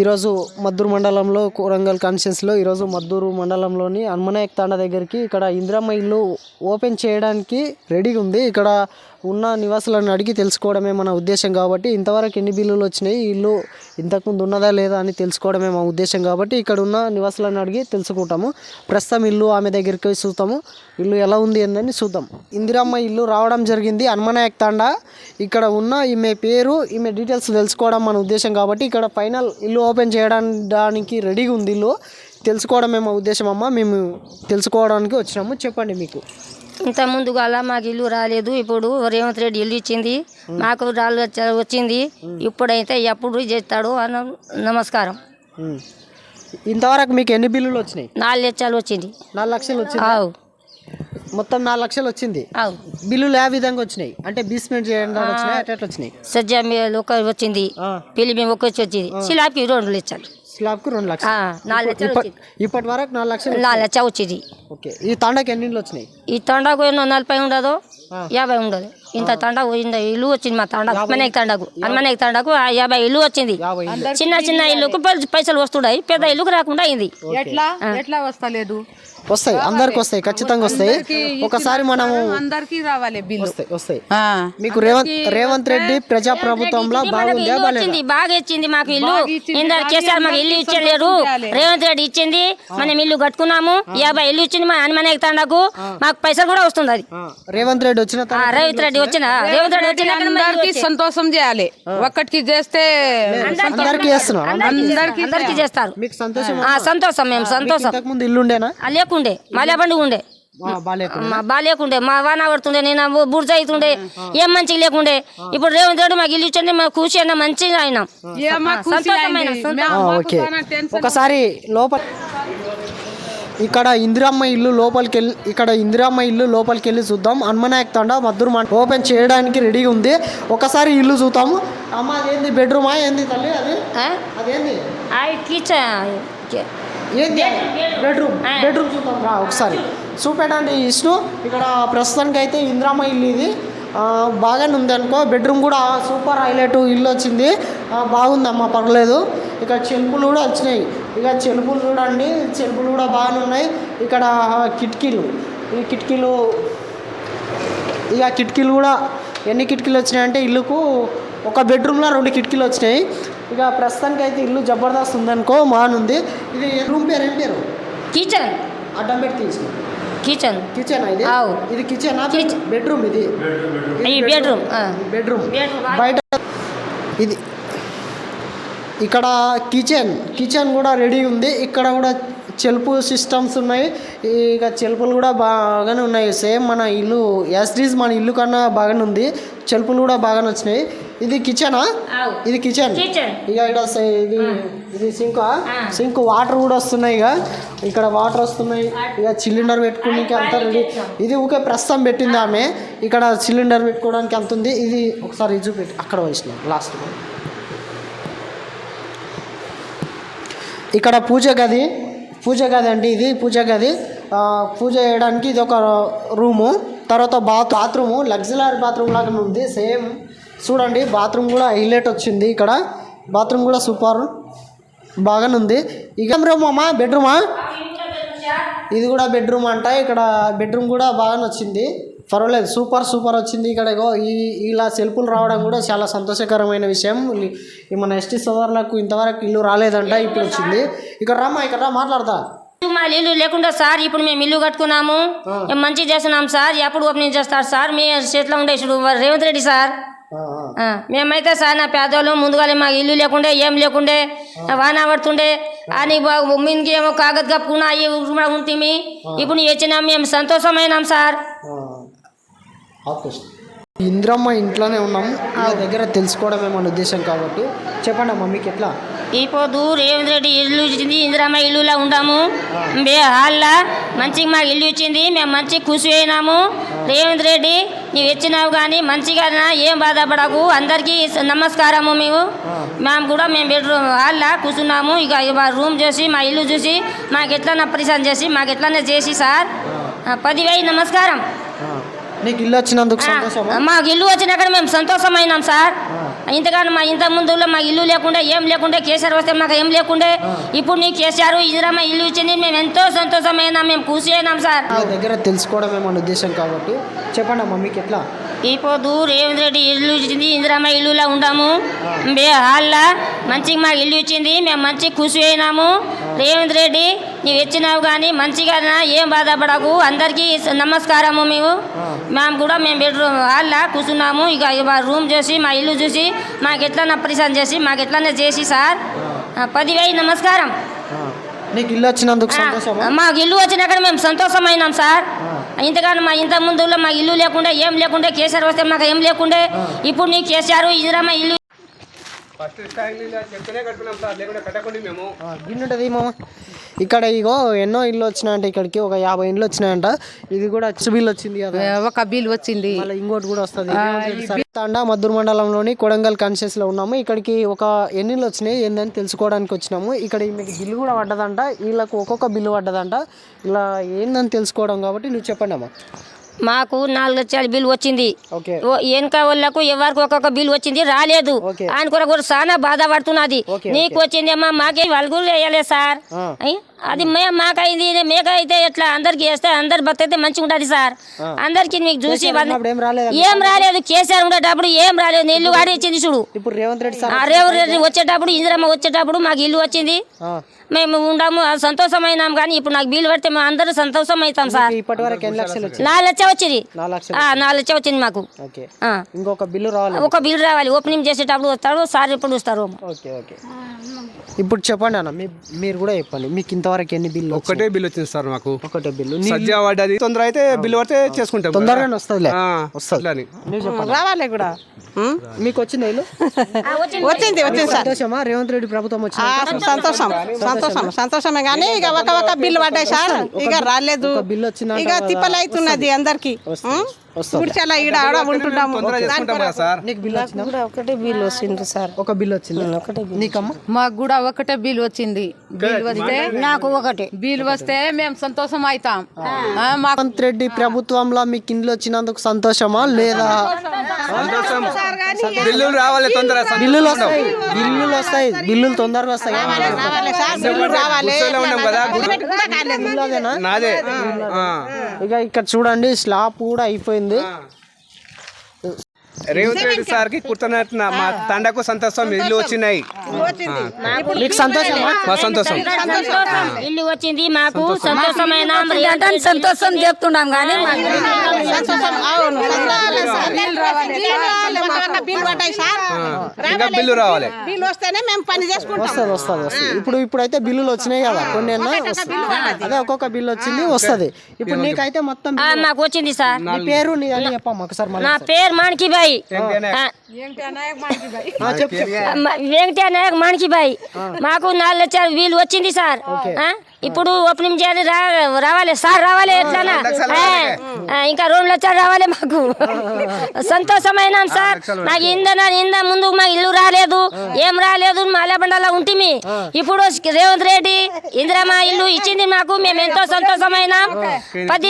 ఈరోజు మద్దూరు మండలంలో కోరంగల్ కాన్షియన్స్లో ఈరోజు మద్దూరు మండలంలోని హనుమనాయక్ తాండా దగ్గరికి ఇక్కడ ఇందిరమ్మ ఇల్లు ఓపెన్ చేయడానికి రెడీగా ఉంది. ఇక్కడ ఉన్న నివాసులను అడిగి తెలుసుకోవడమే మన ఉద్దేశం కాబట్టి ఇంతవరకు ఎన్ని బిల్లులు వచ్చినాయి ఇల్లు ఇంతకుముందు ఉన్నదా లేదా అని తెలుసుకోవడమే మా ఉద్దేశం కాబట్టి ఇక్కడ ఉన్న నివాసులను అడిగి తెలుసుకుంటాము. ప్రస్తుతం ఇల్లు ఆమె దగ్గరికి చూస్తాము ఇల్లు ఎలా ఉంది ఏందని చూద్దాం. ఇందిరమ్మ ఇల్లు రావడం జరిగింది హనుమనాయక్ తాండా. ఇక్కడ ఉన్న ఈమె పేరు ఈమె డీటెయిల్స్ తెలుసుకోవడం మన ఉద్దేశం కాబట్టి ఇక్కడ ఫైనల్ ఇల్లు ఓపెన్ చేయడానికి రెడీగా ఉంది ఇల్లు. తెలుసుకోవడమే మా ఉద్దేశం అమ్మ. మేము తెలుసుకోవడానికి వచ్చినాము. చెప్పండి మీకు. ఇంత ముందు గల మాకు ఇల్లు రాలేదు. ఇప్పుడు రేవంత్ రెడ్డి ఇల్లు ఇచ్చింది. మాకు రాళ్ళు వచ్చ- వచ్చింది. ఇప్పుడైతే ఎప్పుడు చేస్తాడు అన్న నమస్కారం. ఇంతవరకు మీకు ఎన్ని బిల్లులు వచ్చినాయి? నాలుగు లక్షలు వచ్చింది. నాలుగు లక్షలు వచ్చింది? ఆవు మొత్తం నాలుగు లక్షలు వచ్చింది. ఆవు బిల్లులు ఏ విధంగా వచ్చినాయి? అంటే బీస్మెంట్ చేయడానికి వచ్చినాయి? అట్లా వచ్చినాయి? సజ్జా ఒక వచ్చింది. ఆ, పెళ్ళి మేము ఒక వచ్చింది. సిలాబ్కి రెండు లక్షలు. స్లాబ్కు రెండు లక్షలు. నాలుగు లక్షలు ఇప్పటి వరకు నాలుగు లక్షలు నాలుగు లక్ష వచ్చింది. ఓకే. ఈ తాండాకి ఎన్ని ఇళ్ళు వచ్చినాయి? ఈ తండాకు ఎన్నో నలభై ఉండదు ఆ. యాభై ఉండదు. ఇంత తండా ఇంత ఇల్లు వచ్చింది మా తండా హనుమనేక తండాకు. హనుమనేక తండాకు ఆ యాభై ఇల్లు వచ్చింది. చిన్న చిన్న ఇల్లుకు పైసలు వస్తున్నాయి పెద్ద ఇల్లుకు రాకుండా అయింది. ఎట్లా? ఎట్లా వస్తలేదు? వస్తాయి. అందరికి వస్తాయి. ఖచ్చితంగా వస్తాయి. ఒకసారి మనము అందరికి రావాలి బిల్లు. వస్తాయి వస్తాయి. ఆ. మీకు రేవంత్ రేవంత్ రెడ్డి ప్రజా ప్రభుత్వంలో బాగుందా వచ్చింది. బాగా ఇచ్చింది మాకు ఇల్లు. ఇందరు కేసీఆర్ మాకు ఇల్లు ఇచ్చలేరు రేవంత్ రెడ్డి ఇచ్చింది. మనం ఇల్లు కట్టుకున్నాము. యాభై ఇల్లు ఇచ్చింది మా హనుమనేక తండాకు. మాకు పైసలు కూడా వస్తుంది అది. రేవంత్ రెడ్డి వచ్చిన రేవంత్ రెడ్డి వచ్చిన? రేవంత్ రెడ్డి వచ్చిన అందరికి సంతోషం చేయాలి. ఒక్కటికి చేస్తే అందరికి అందరికి అందరికి చేస్తారు. మీకు సంతోషం ఆ, సంతోషం మేము సంతోషం. ఇంతకు ముందు ఇల్లు ఉండేనా? ఆ, లేకుండే. మళ్ళీ పండుగ ఉండే? మా బా లేకుండే మా వాన పడుతుండే నేను బుర్జ అవుతుండే ఏం మంచిగా లేకుండే. ఇప్పుడు రేవంత్ రెడ్డి మాకు ఇల్లు ఇచ్చింది మాకు ఖుషి అయినా మంచిగా అయినాం. సంతోషమైన ఓకే. ఒకసారి లోపల ఇక్కడ ఇందిరమ్మ ఇల్లు లోపలికి వెళ్ళి ఇక్కడ ఇందిరమ్మ ఇల్లు లోపలికి వెళ్ళి చూద్దాం. హనుమనాయక్ తండ మద్దూరు మంట ఓపెన్ చేయడానికి రెడీగా ఉంది. ఒకసారి ఇల్లు చూద్దాము. అమ్మ అదేంది? బెడ్రూమా ఏంది తల్లి అది? అదేంది? కిచెన్ ఏంది? బెడ్రూమ్ బెడ్రూమ్ చూద్దాం. రా ఒకసారి. చూపెట్టండి ఇష్టు ఇక్కడ ప్రస్తుతానికి అయితే ఇందిరమ్మ ఇల్లు ఇది. బాగానే ఉంది అనుకో. బెడ్రూమ్ కూడా సూపర్ హైలైట్ ఇల్లు వచ్చింది. బాగుందమ్మా పర్లేదు. ఇక్కడ చెలుపులు కూడా వచ్చినాయి. ఇక చెలుపులు చూడండి చెలుపులు కూడా బాగానే ఉన్నాయి. ఇక్కడ కిటికీలు ఈ కిటికీలు ఇక కిటికీలు కూడా ఎన్ని కిటికీలు వచ్చినాయంటే ఇల్లుకు ఒక బెడ్రూమ్లో రెండు కిటికీలు వచ్చినాయి. ఇక ప్రస్తుతానికి అయితే ఇల్లు జబర్దస్త్ ఉందనుకో బాగుంది ఇది రూమ్ పేరు ఏం పేరు? కిచెన్. అడ్డం పెట్టి తీసిన కిచెన్. కిచెన్ ఇది. ఇది కిచెన్. బెడ్రూమ్ ఇది. Bedroom bedroom. బయట ఇది ఇక్కడ కిచెన్ కిచెన్ కూడా రెడీ ఉంది. ఇక్కడ కూడా చెలుపు సిస్టమ్స్ ఉన్నాయి. ఇక చెలుపులు కూడా బాగానే ఉన్నాయి. సేమ్ మన ఇల్లు యాస్టీస్ మన ఇల్లు కన్నా బాగానే ఉంది. చెలుపులు కూడా బాగానే వచ్చినాయి. ఇది కిచెనా. ఇది కిచెన్. ఇక ఇక్కడ ఇది ఇది సింక్. సింక్ వాటర్ కూడా వస్తున్నాయి ఇక. ఇక్కడ వాటర్ వస్తున్నాయి. ఇక సిలిండర్ పెట్టుకోడానికి అంత రెడీ ఇది ఊకే ప్రస్తుతం పెట్టింది ఆమె. ఇక్కడ సిలిండర్ పెట్టుకోవడానికి అంత ఉంది. ఇది ఒకసారి చూపెట్టి. అక్కడ వేసిన లాస్ట్ ఇక్కడ పూజ గది పూజ గది అండి ఇది పూజ గది. ఆ, పూజ చేయడానికి ఇది ఒక రూము తర్వాత బాత్ బాత్రూము లగ్జరీ బాత్రూమ్ లాగా ఉంది సేమ్. చూడండి బాత్రూమ్ కూడా హైలైట్ వచ్చింది ఇక్కడ. బాత్రూమ్ కూడా సూపర్ బాగానే ఉంది. ఇక రూమ్ అమ్మా? బెడ్రూమా? ఇది కూడా బెడ్రూమ్ అంట ఇక్కడ బెడ్రూమ్ కూడా బాగానే వచ్చింది. పర్వాలేదు సూపర్ సూపర్ వచ్చింది ఇక్కడ. ఈ ఇలా సెల్ఫులు రావడం కూడా చాలా సంతోషకరమైన విషయం. మన ఎస్టీ సోదరులకు ఇంతవరకు ఇల్లు రాలేదంట ఇప్పుడు వచ్చింది. ఇక్కడ రామ్మా ఇక్కడ రా మాట్లాడతా. మా ఇల్లు లేకుండా సార్ ఇప్పుడు మేము ఇల్లు కట్టుకున్నాము. మంచిగా చేస్తున్నాం సార్ ఎప్పుడు ఓపెనింగ్ చేస్తారు సార్? మీ చేతిలో ఉండే ఇప్పుడు రేవంత్ రెడ్డి సార్. మేమైతే సార్ నా పేదవాళ్ళు ముందుగానే మాకు ఇల్లు లేకుండే ఏం లేకుండే వాన పడుతుండే. అని మీనికి ఏమో కాగజ్ కప్పుకున్నా ఉంటుంది ఇప్పుడు వచ్చినాం మేము సంతోషమైనాం సార్. ఇంద్రమ్మ ఇంట్లోనే ఉన్నాం. ఆ దగ్గర తెలుసుకోవడమే మన ఉద్దేశం కాబట్టి చెప్పండి అమ్మా మీకు ఎట్లా? ఇప్పుడు రేవంత్ రెడ్డి ఇల్లు ఇచ్చింది ఇందిరామ్మ ఇల్లులా ఉండాము బే హాల్లా మంచిగా మాకు ఇల్లు ఇచ్చింది మేము మంచిగా ఖుషి అయినాము రేవంత్ రెడ్డి నీవు ఇచ్చినావు కానీ మంచిగా ఏం బాధపడకు అందరికీ నమస్కారము మేము. మేము కూడా మేము బెడ్రూమ్ హాల్లా కూర్చున్నాము ఇక మా రూమ్ చూసి మా ఇల్లు చూసి మాకు ఎట్లా పరిశాన్ చేసి మాకు ఎట్లనే చేసి సార్. ఆ, పదివేలు నమస్కారం. నీకు ఇల్లు వచ్చినందుకు సంతోషమా? మాకు ఇల్లు వచ్చినాక మేము సంతోషమైనాం సార్. ఇంతగానో మా ఇంత ముందులో మా ఇల్లు లేకుండా ఏం లేకుండా కేసీఆర్ వస్తే మాకు ఏం లేకుండే ఇప్పుడు నీ కేసీఆర్ ఇందిరమ్మ ఇల్లు ఇచ్చింది మేము ఎంతో సంతోషమైనాం మేము ఖుషి అయినాం సార్. నా దగ్గర తెలుసుకోవడమే మన ఉద్దేశం కాబట్టి. చెప్పండి అమ్మా మీకు ఎట్లా? ఇప్పుడు రేవంత్ రెడ్డి ఇల్లు ఇచ్చింది ఇందిరమ్మ ఇల్లులా ఉండాము. బే హాల్లా మంచిగా మాకు ఇల్లు ఇచ్చింది మేము మంచి ఖుషి అయినాము. రేవంత్ రెడ్డి నీవు ఇచ్చినావు కానీ మంచిగా ఏం బాధపడకు. అందరికీ నమస్కారము మేము. మేము కూడా మేము బెడ్రూమ్ హాల్లా కూర్చున్నాము. ఇక మా రూమ్ చూసి మా ఇల్లు చూసి మాకు ఎట్లా పరిశాన్ చేసి మాకు ఎట్లనే చేసి సార్. ఆ, పదివేలు నమస్కారం. నీకు ఇల్లు వచ్చినందుకు మాకు ఇల్లు వచ్చినాక మేము సంతోషమైనాం సార్. ఇంతగానో మా ఇంత ముందులో మా ఇల్లు లేకుండా ఏం లేకుండా కేసీఆర్ వస్తే మాకు ఏం లేకుండే. ఇప్పుడు నీ కేసీఆర్ ఇందిరమ్మ ఇల్లు ఫస్ట్ స్థాయిలో ఇలా చెప్తేనే కట్టుకున్నాం సార్ లేకుంటే కట్టకుండా మేము. ఆ, గిన్నె ఉంటుంది మామ ఇక్కడ ఇగో ఎన్నో ఇల్లు వచ్చినాయంట ఇక్కడికి ఒక యాభై ఇండ్లు వచ్చినాయంట. ఇది కూడా అచ్చు బిల్లు వచ్చింది కదా. ఒక బిల్ వచ్చింది. మళ్ళీ ఇంకోటి కూడా వస్తుంది. తాండా మద్దూరు మండలంలోని కొడంగల్ కాన్షియస్లో ఉన్నాము. ఇక్కడికి ఒక ఎన్ని ఇళ్ళు వచ్చినాయి ఏందని తెలుసుకోవడానికి వచ్చినాము. ఇక్కడ మీకు బిల్లు కూడా పడ్డదంట. వీళ్ళకు ఒక్కొక్క బిల్లు పడ్డదంట. ఇలా ఏందని తెలుసుకోవడం కాబట్టి నువ్వు చెప్పండి అమ్మా మాకు నాలుగు లక్షల బిల్ వచ్చింది. వెనక వాళ్ళకు ఎవరికి ఒక్కొక్క బిల్ వచ్చింది రాలేదు. ఆయన కూడా చాలా బాధపడుతున్నది. నీకు వచ్చింది అమ్మా మాకే వాళ్ళు కూడా వేయలేదు సార్. అది మే మాకైంది మేకైతే ఎట్లా అందరికి వేస్తే అందరు బతికితే మంచిగా ఉంటుంది సార్. అందరికి మీకు చూసి ఏం రాలేదా? కేసీఆర్ ఉండేటప్పుడు ఏం రాలేదు. నీళ్ళు వాడి ఇచ్చింది చూడు. రేవంత్ రెడ్డి వచ్చేటప్పుడు ఇందిరమ్మ వచ్చేటప్పుడు మాకు ఇల్లు వచ్చింది. మేము ఉండాము సంతోషమైనాం కానీ ఇప్పుడు నాకు బిల్లు పడితే మేము అందరూ సంతోషం అవుతాం సార్. వచ్చింది? నాలుగు లక్ష వచ్చింది. నాలుగు లక్ష వచ్చింది. మాకు. ఇంకొక బిల్లు రావాలి. ఒక బిల్ రావాలి. ఓపెనింగ్ చేసేటప్పుడు వస్తాడు సార్ ఎప్పుడు వస్తారు? ఇప్పుడు చెప్పండి అన్న మీరు కూడా చెప్పండి. మీకు ఇంతవరకు ఎన్ని బిల్లు ఒక్కటే బిల్ వచ్చింది సార్ మాకు. ఒకటే బిల్లు. సజ్జా పడ్డది తొందర అయితే బిల్ పడితే చేసుకుంటాం తొందరగానే వస్తుంది. చెప్పండి రావాలి కూడా. మీకు వచ్చింది ఇల్లు? వచ్చింది. వచ్చింది సార్. సంతోషమా? రేవంత్ రెడ్డి ప్రభుత్వం వచ్చింది? సంతోషం. సంతోషం. సంతోషమే కానీ ఇక ఒక ఒక బిల్లు పడ్డాయి సార్. ఇక రాలేదు. ఒక బిల్లు వచ్చిందంట ఇక తిప్పలు అవుతున్నది అందరికి. చాలా ఈడ ఆడ ఉంటున్నాము నీకు వచ్చిందా? ఒకటి బిల్లు వస్తుంది సార్. ఒక వచ్చింది? ఒకటే నీకమ్మా? మాకు కూడా ఒకటే బిల్ వచ్చింది. బిల్ వస్తే నాకు ఒకటి. బిల్ వస్తే మేము సంతోషం అవుతాం. రేవంత్ రెడ్డి ప్రభుత్వంలో మీకు ఇండ్లు వచ్చినందుకు సంతోషమా లేదా? సంతోషం. బిల్లులు రావాలి తొందర బిల్లులు వస్తాయి. బిల్లులు వస్తాయి. బిల్లులు తొందరగా వస్తాయి. కూడా. ఇక ఇక్కడ చూడండి స్లాబ్ కూడా అయిపోయింది. vender? Ah, రేవంత్ రెడ్డి సార్కి కుర్తనట్న మా తండకు సంతోషం ఇల్లు వచ్చినాయి. మీకు సంతోషమా? మా సంతోషం. ఇల్లు వచ్చింది. మాకు సంతోషమైన సంతోషం. చెప్తున్నాం కానీ ఇంకా బిల్లు రావాలి. బిల్లు వస్తేనే మేము పని చేసుకుంటాం. వస్తుంది వస్తుంది వస్తుంది. ఇప్పుడు ఇప్పుడైతే బిల్లులు వచ్చినాయి కదా కొన్ని. అదే ఒక్కొక్క బిల్లు వచ్చింది వస్తుంది. ఇప్పుడు నీకైతే మొత్తం మాకు వచ్చింది సార్. నీ పేరు నీ అని చెప్పమ్మా ఒకసారి నా పేరు మాణికిబాయి ఆ, ఆ, చెప్పు చెప్పు. మ- వెంకట నాయక్ మాణికిబాయి మాకు నాలుగు లక్షల వీలు వచ్చింది సార్. ఆ, ఇప్పుడు ఓపెనింగ్ చేయాలి రా- రావాలి. సార్ రావాలి ఎట్లానా ఇంకా రెండు లక్షలు రావాలి మాకు. సంతోషమైన సార్. నాకు ఇందన ఇంద ముందు మా ఇల్లు రాలేదు. ఏం రాలేదు? మాలబండలో ఉంటిమి ఇప్పుడు రేవంత్ రెడ్డి ఇందిరమ్మ ఇల్లు ఇచ్చింది మాకు. మేము ఎంతో సంతోషమైన. పది